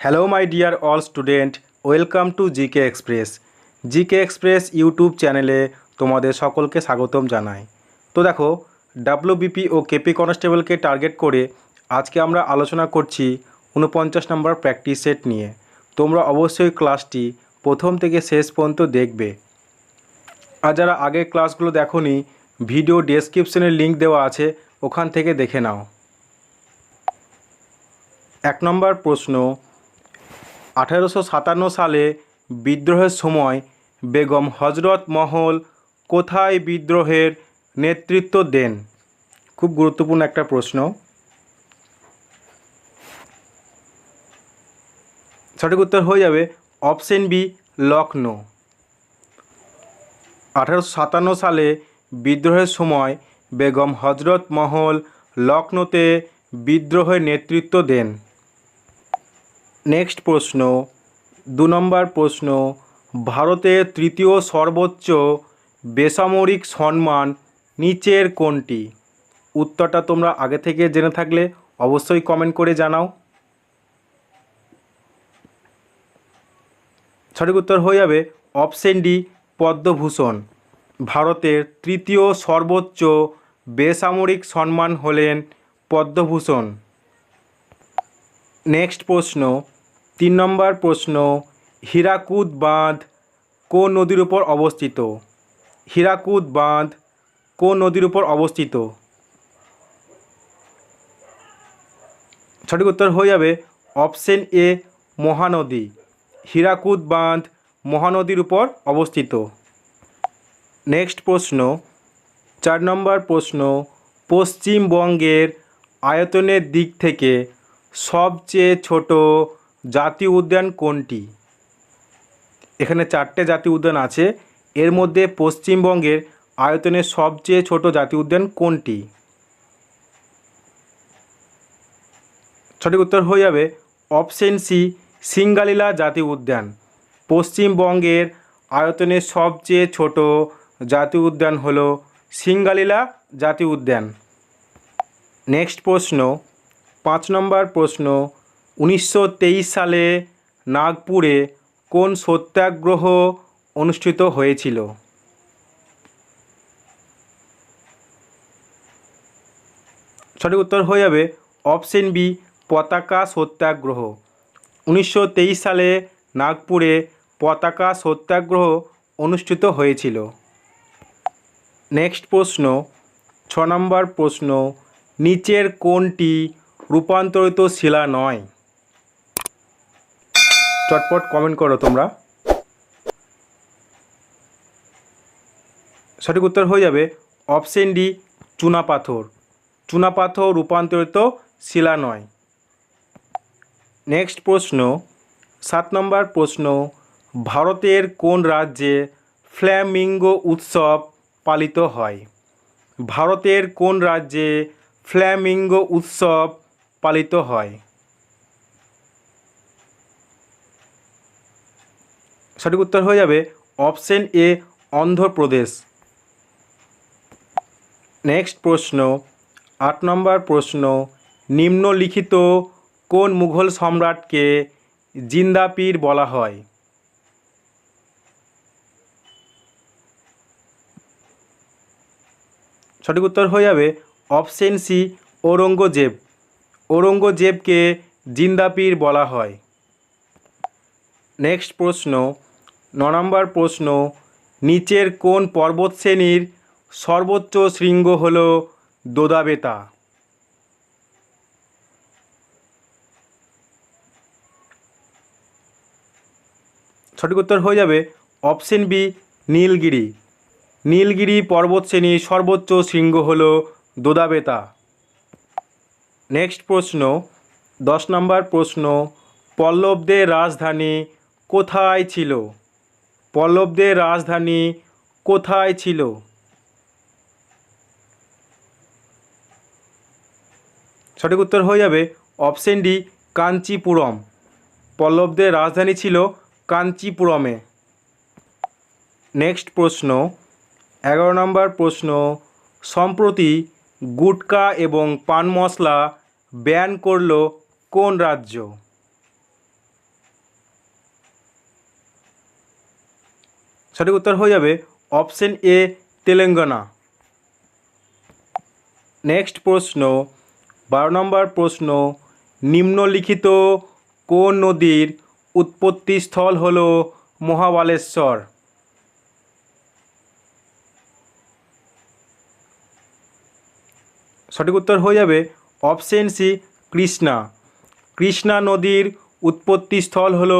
Hello my dear all student welcome to GK express GK express YouTube চ্যানেলে তোমাদের সকলকে স্বাগতম জানাই। তো দেখো ডাব্লিউবিপি ও কেপি কনস্টেবলকে টার্গেট করে আজকে আমরা আলোচনা করছি উনপঞ্চাশ নম্বর প্র্যাকটিস সেট নিয়ে। তোমরা অবশ্যই ক্লাসটি প্রথম থেকে শেষ পর্যন্ত দেখবে। আর যারা আগের ক্লাসগুলো দেখোনি ভিডিও ডেসক্রিপশনের লিঙ্ক দেওয়া আছে, ওখান থেকে দেখে নাও। এক নম্বর প্রশ্ন আঠারোশো সাতান্ন সালে বিদ্রোহের সময় বেগম হজরত মহল কোথায় বিদ্রোহের নেতৃত্ব দেন? খুব গুরুত্বপূর্ণ একটা প্রশ্ন। সঠিক উত্তর হয়ে যাবে অপশন বি, লখনৌ। আঠারোশো সাতান্ন সালে বিদ্রোহের সময় বেগম হজরত মহল লখনৌতে বিদ্রোহের নেতৃত্ব দেন। নেক্সট প্রশ্ন, দু নম্বর প্রশ্ন, ভারতের তৃতীয় সর্বোচ্চ বেসামরিক সম্মান নিচের কোনটি? উত্তরটা তোমরা আগে থেকে জেনে থাকলে অবশ্যই কমেন্ট করে জানাও। সঠিক উত্তর হয়ে যাবে অপশন ডি পদ্মভূষণ। ভারতের তৃতীয় সর্বোচ্চ বেসামরিক সম্মান হলেন পদ্মভূষণ। নেক্সট প্রশ্ন তিন নম্বর প্রশ্ন, হীরাকুদ বাঁধ কোন নদীর উপর অবস্থিত? হীরাকুদ বাঁধ কোন নদীর উপর অবস্থিত? সঠিক উত্তর হয়ে যাবে অপশন এ, মহানদী। হীরাকুদ বাঁধ মহানদীর উপর অবস্থিত। নেক্সট প্রশ্ন, চার নম্বর প্রশ্ন, পশ্চিমবঙ্গের আয়তনের দিক থেকে সবচেয়ে ছোট জাতীয় উদ্যান কোনটি? এখানে চারটে জাতীয় উদ্যান আছে। এর মধ্যে পশ্চিমবঙ্গের আয়তনের সবচেয়ে ছোট জাতীয় উদ্যান কোনটি? সঠিক উত্তর হয়ে যাবে অপশন সি, সিঙ্গালীলা জাতীয় উদ্যান। পশ্চিমবঙ্গের আয়তনের সবচেয়ে ছোট জাতীয় উদ্যান হল সিঙ্গালীলা জাতীয় উদ্যান। নেক্সট প্রশ্ন, পাঁচ নম্বর প্রশ্ন উনিশশো তেইশ সালে নাগপুরে কোন সত্যাগ্রহ অনুষ্ঠিত হয়েছিল? সঠিক উত্তর হয়ে যাবে অপশন বি, পতাকা সত্যাগ্রহ। উনিশশো তেইশ সালে নাগপুরে পতাকা সত্যাগ্রহ অনুষ্ঠিত হয়েছিল। নেক্সট প্রশ্ন, ছ নম্বর প্রশ্ন, নিচের কোনটি রূপান্তরিত শিলা নয়? চটপট কমেন্ট করো তোমরা। সঠিক উত্তর হয়ে যাবে অপশন ডি চুনাপাথর চুনাপাথর রূপান্তরিত শিলা নয়। নেক্সট প্রশ্ন, সাত নম্বর প্রশ্ন, ভারতের কোন রাজ্যে ফ্ল্যামিঙ্গো উৎসব পালিত হয়? ভারতের কোন রাজ্যে ফ্ল্যামিঙ্গো উৎসব পালিত হয়? সঠিক উত্তর হয়ে যাবে অপশন এ, অন্ধ্রপ্রদেশ। নেক্সট প্রশ্ন, আট নম্বর প্রশ্ন, নিম্নলিখিত কোন মুঘল সম্রাটকে জিন্দাপীর বলা হয়? সঠিক উত্তর হয়ে যাবে অপশন সি, ঔরঙ্গজেব। ঔরঙ্গজেবকে জিন্দাপীর বলা হয়। নেক্সট প্রশ্ন ন নম্বর প্রশ্ন, নিচের কোন পর্বতশ্রেণীর সর্বোচ্চ শৃঙ্গ হল দোদাবেতা? সঠিক উত্তর হয়ে যাবে অপশন বি, নীলগিরি। নীলগিরি পর্বতশ্রেণীর সর্বোচ্চ শৃঙ্গ হল দোদাবেতা। নেক্সট প্রশ্ন, দশ নম্বর প্রশ্ন, পল্লবদের রাজধানী কোথায় ছিল? পল্লবদের রাজধানী কোথায় ছিল? সঠিক উত্তর হয়ে যাবে অপশন ডি কাঞ্চিপুরম। পল্লবদের রাজধানী ছিল কাঞ্চিপুরমে। নেক্সট প্রশ্ন, এগারো নম্বর প্রশ্ন, সম্প্রতি গুটকা এবং পান মশলা ব্যান করল কোন রাজ্য? সঠিক উত্তর হয়ে যাবে অপশন এ, তেলেঙ্গানা। নেক্সট প্রশ্ন, বারো নম্বর প্রশ্ন, নিম্নলিখিত কোন নদীর উৎপত্তিস্থল হল মহাবালেশ্বর? সঠিক উত্তর হয়ে যাবে অপশন সি, কৃষ্ণা। কৃষ্ণা নদীর উৎপত্তিস্থল হল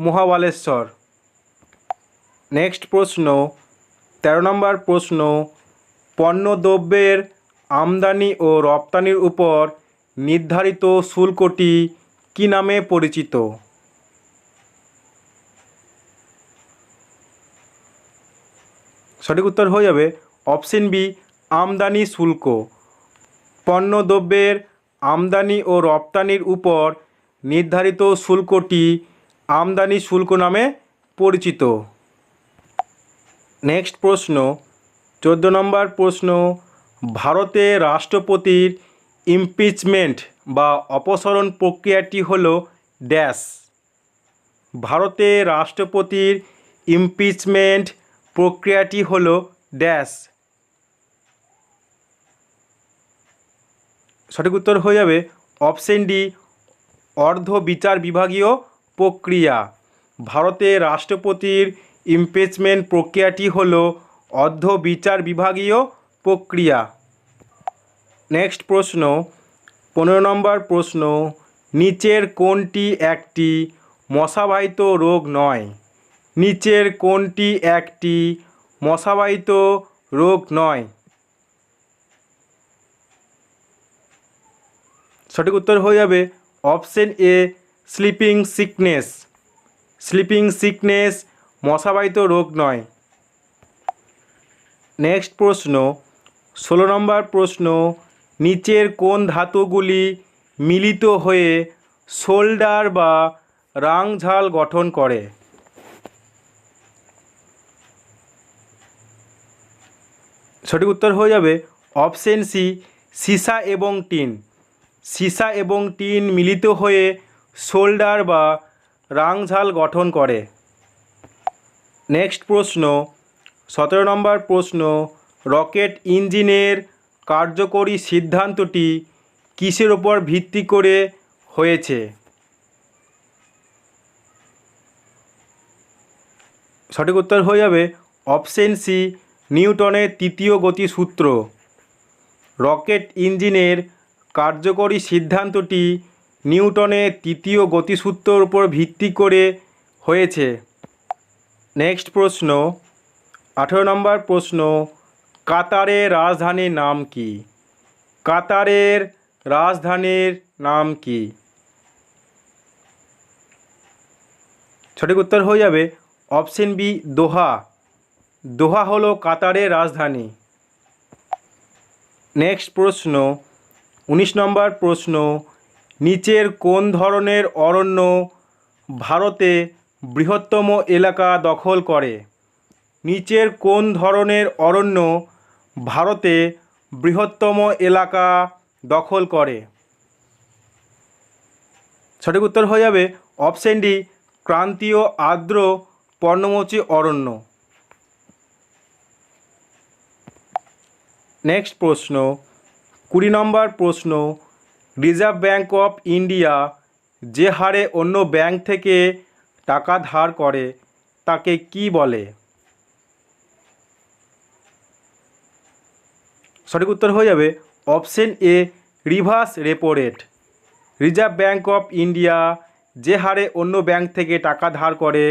মহাবালেশ্বর। নেক্সট প্রশ্ন, তেরো নম্বর প্রশ্ন, পণ্যদ্রব্যের আমদানি ও রপ্তানির উপর নির্ধারিত শুল্কটি কী নামে পরিচিত? সঠিক উত্তর হয়ে যাবে অপশন বি, আমদানি শুল্ক। পণ্যদ্রব্যের আমদানি ও রপ্তানির উপর নির্ধারিত শুল্কটি আমদানি শুল্ক নামে পরিচিত। নেক্সট প্রশ্ন, চোদ্দ নম্বর প্রশ্ন, ভারতে রাষ্ট্রপতির ইমপিচমেন্ট বা অপসারণ প্রক্রিয়াটি হল ড্যাশ। ভারতে রাষ্ট্রপতির ইমপিচমেন্ট প্রক্রিয়াটি হল ড্যাশ। সঠিক উত্তর হয়ে যাবে অপশন ডি অর্ধ বিচার বিভাগীয় প্রক্রিয়া। ভারতে রাষ্ট্রপতির ইমপিচমেন্ট প্রক্রিয়াটি হল অর্ধ বিচার বিভাগীয় প্রক্রিয়া। নেক্সট প্রশ্ন, পনেরো নম্বর প্রশ্ন, নিচের কোনটি একটি মশাবাহিত রোগ নয়? নিচের কোনটি একটি মশাবাহিত রোগ নয়? সঠিক উত্তর হয়ে যাবে option A, sleeping sickness. Sleeping sickness মশাবাহিত রোগ নয়। নেক্সট প্রশ্ন, ষোলো নম্বর প্রশ্ন, নিচের কোন ধাতুগুলি মিলিত হয়ে শোল্ডার বা রাংঝাল গঠন করে? সঠিক উত্তর হয়ে যাবে অপশন সি, সীসা এবং টিন। সিসা এবং টিন মিলিত হয়ে শোল্ডার বা রাংঝাল গঠন করে। নেক্সট প্রশ্ন, সতেরো নম্বর প্রশ্ন, রকেট ইঞ্জিনের কার্যকরী সিদ্ধান্তটি কিসের ওপর ভিত্তি করে হয়েছে? সঠিক উত্তর হয়ে যাবে অপশন সি, নিউটনের তৃতীয় গতিসূত্র। রকেট ইঞ্জিনের কার্যকরী সিদ্ধান্তটি নিউটনের তৃতীয় গতিসূত্রের উপর ভিত্তি করে হয়েছে। নেক্সট প্রশ্ন, আঠেরো নম্বর প্রশ্ন, কাতারের রাজধানীর নাম কি? কাতারের রাজধানীর নাম কি? সঠিক উত্তর হয়ে যাবে অপশন বি, দোহা। দোহা হলো কাতারের রাজধানী। নেক্সট প্রশ্ন, উনিশ নম্বর প্রশ্ন, নিচের কোন ধরনের অরণ্য ভারতে বৃহত্তম এলাকা দখল করে। নিচের কোন ধরনের অরণ্য ভারতে বৃহত্তম এলাকা দখল করে? সঠিক উত্তর হয়ে যাবে অপশন ডি, ক্রান্তীয় আর্দ্র পর্ণমোচী অরণ্য। নেক্সট প্রশ্ন, কুড়ি নম্বর প্রশ্ন, রিজার্ভ ব্যাঙ্ক অফ ইন্ডিয়া যে হারে অন্য ব্যাংক থেকে টাকা ধার করে, তাকে কি বলে? সঠিক উত্তর হয়ে যাবে option A, reverse repo rate. Reserve Bank of India যে হারে অন্য ব্যাংক থেকে টাকা ধার করে,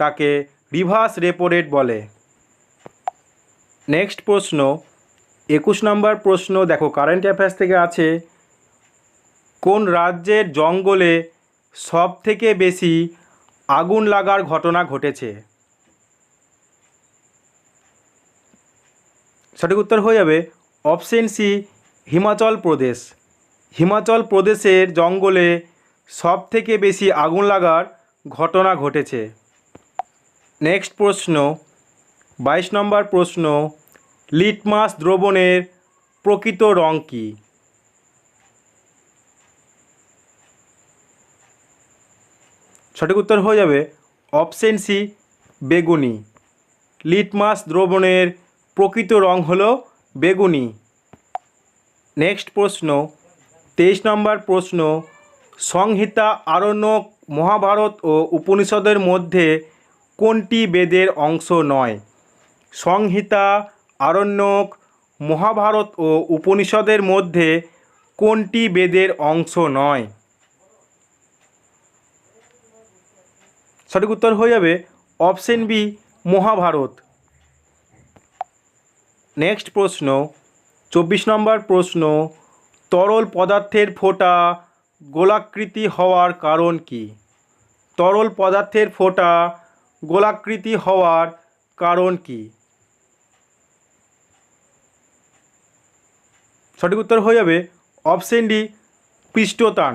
তাকে রিভার্স রেপো রেট বলে। নেক্সট প্রশ্ন, একুশ নম্বর প্রশ্ন, দেখো কারেন্ট অ্যাফেয়ার্স থেকে আছে, কোন রাজ্যের জঙ্গলে সব থেকে বেশি আগুন লাগার ঘটনা ঘটেছে। সঠিক উত্তর হয়ে যাবে অপশন সি, হিমাচল প্রদেশ। হিমাচল প্রদেশের জঙ্গলে সব থেকে বেশি আগুন লাগার ঘটনা ঘটেছে। নেক্সট প্রশ্ন, বাইশ নম্বর প্রশ্ন, লিটমাস দ্রবণের প্রকৃত রং কী? সঠিক উত্তর হয়ে যাবে অপশন সি, বেগুনি। লিটমাস দ্রবণের প্রকৃত রং হলো বেগুনি। নেক্সট প্রশ্ন, তেইশ নম্বর প্রশ্ন, সংহিতা, আরণ্যক, মহাভারত ও উপনিষদের মধ্যে কোনটি বেদের অংশ নয়? সংহিতা, আরণ্যক, মহাভারত ও উপনিষদের মধ্যে কোনটি বেদের অংশ নয়? সঠিক উত্তর হয়ে যাবে অপশন বি, মহাভারত। নেক্সট প্রশ্ন, চব্বিশ নম্বর প্রশ্ন, তরল পদার্থের ফোঁটা গোলাকৃতি হওয়ার কারণ কি? তরল পদার্থের ফোঁটা গোলাকৃতি হওয়ার কারণ কি? সঠিক উত্তর হয়ে যাবে অপশন ডি পৃষ্ঠটান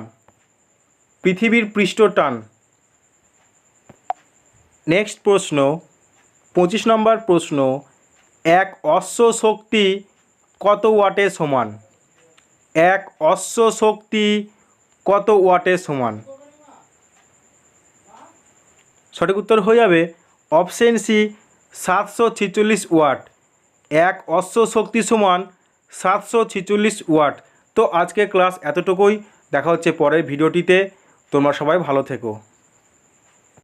পৃথিবীর পৃষ্ঠটান নেক্সট প্রশ্ন, পঁচিশ নম্বর প্রশ্ন, এক অশ্ব শক্তি কত ওয়াটে সমান? এক অশ্ব শক্তি কত ওয়াটে সমান? সঠিক উত্তর হয়ে যাবে অপশন সি, সাতশো ছিচল্লিশ ওয়াট। এক অশ্ব শক্তি সমান সাতশো ছিচল্লিশ ওয়াট। তো আজকে ক্লাস এতটুকুই। দেখা হচ্ছে পরের ভিডিওটিতে। তোমরা সবাই ভালো থেকো।